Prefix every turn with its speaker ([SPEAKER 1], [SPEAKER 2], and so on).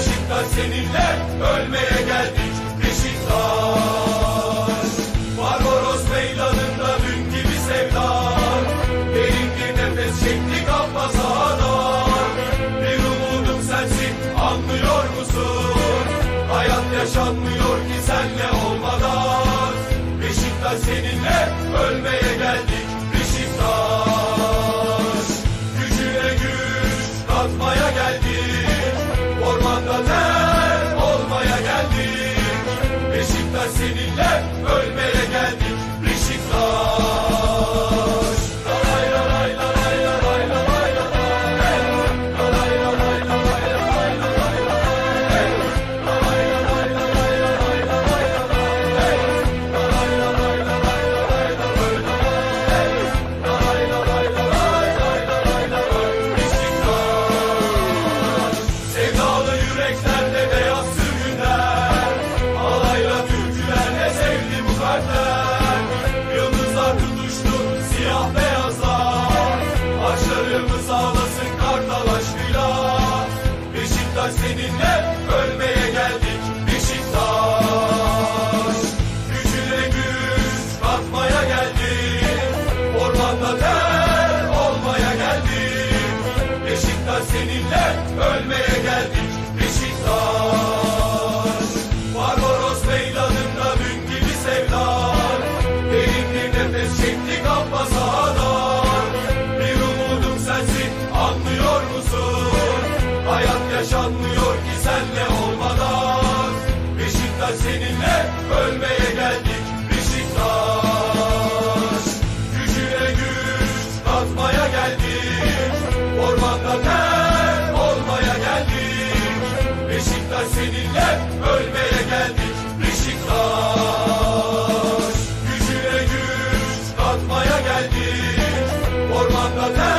[SPEAKER 1] Beşiktaş seninle ölmeye geldik. Beşiktaş Barbaros meydanında dün gibi sevdan Derin bir nefes çektik amma sağdan Bir umudum sensin anlıyor musun? Hayat yaşanmıyor ki senle ölmeye geldik Beşiktaş şey Barbaros meydanında dün gibi sevdar. Derin bir nefes çektik ama sağdan Bir umudum sensin anlıyor musun? Hayat yaşanmıyor ki senle olmadan. Beşiktaş seninle ölmeye geldik Beşiktaş. Gücüne güç katmaya geldik. Ormanda ter seninle ölmeye geldik. Beşiktaş Gücüne güç katmaya geldik. Ormanda ter